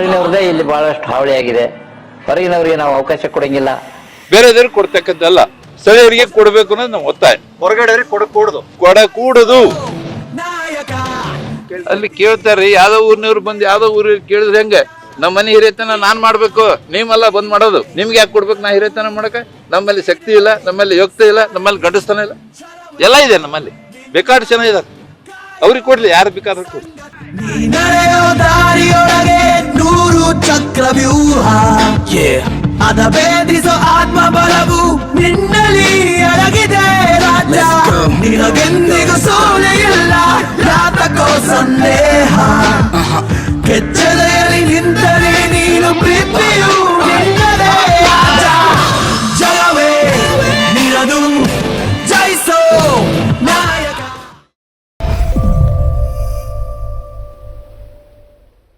ಹೊರಗಿನವ್ರದ್ದೇ ಇಲ್ಲಿ ಬಹಳಷ್ಟು ಹಾವಳಿ ಆಗಿದೆ. ಹೊರಗಿನವರಿಗೆ ನಾವು ಅವಕಾಶ ಕೊಡಂಗಿಲ್ಲ. ಬೇರೆದವ್ರಿಗೆ ಕೊಡ್ತಕ್ಕಂತಲ್ಲ ಸ್ಥಳೀಯರಿಗೆ ಕೊಡಬೇಕು ಅನ್ನೋದು ನಮ್ಮ ಒತ್ತಾಯ. ಹೊರಗಡೆ ಕೊಡಕೂಡದು ಕೊಡ ಕೂಡದು. ಅಲ್ಲಿ ಕೇಳ್ತಾರೆ ಯಾವ್ದೋ ಊರಿನವ್ರು ಬಂದು ಯಾವ್ದೋ ಊರಿಗೆ ಕೇಳಿದ್ರೆ ಹೆಂಗ? ನಮ್ಮ ಮನೆ ಹಿರಿಯತನ ನಾನ್ ಮಾಡ್ಬೇಕು. ನೀವಲ್ಲ ಬಂದ್ ಮಾಡೋದು. ನಿಮ್ಗೆ ಯಾಕೆ ಕೊಡ್ಬೇಕು ನಾ ಹಿರಿಯತನ ಮಾಡಕ? ನಮ್ಮಲ್ಲಿ ಶಕ್ತಿ ಇಲ್ಲ ನಮ್ಮಲ್ಲಿ ಯೋಗ್ಯತೆ ಇಲ್ಲ ನಮ್ಮಲ್ಲಿ ಗಂಡಸ್ತನ ಇಲ್ಲ. ಎಲ್ಲ ಇದೆ ನಮ್ಮಲ್ಲಿ. ಬೇಕಾದ ಜನ ಇದ್ದಾರೆ. ಅವ್ರಿಗೆ ಕೊಡ್ಲಿ ಯಾರು ಬೇಕಾದ್ರೂ ಕೊಡ್ಲಿ. అగ్రవ్యూహ అదవేదిసో ఆత్మ బలవు ನಿನ್ನಲ್ಲಿ ಅಡಗಿದೆ ರಾಜ್ಯ ನಿನಗೆಂದಿಗೂ ಸೋಲೆಯಿಲ್ಲ ರಾತಕೋ ಸಂದೇಹ ಕೆಚ್ಚಲೆಯಲ್ಲಿ ನಿಂತರೆ ನೀನು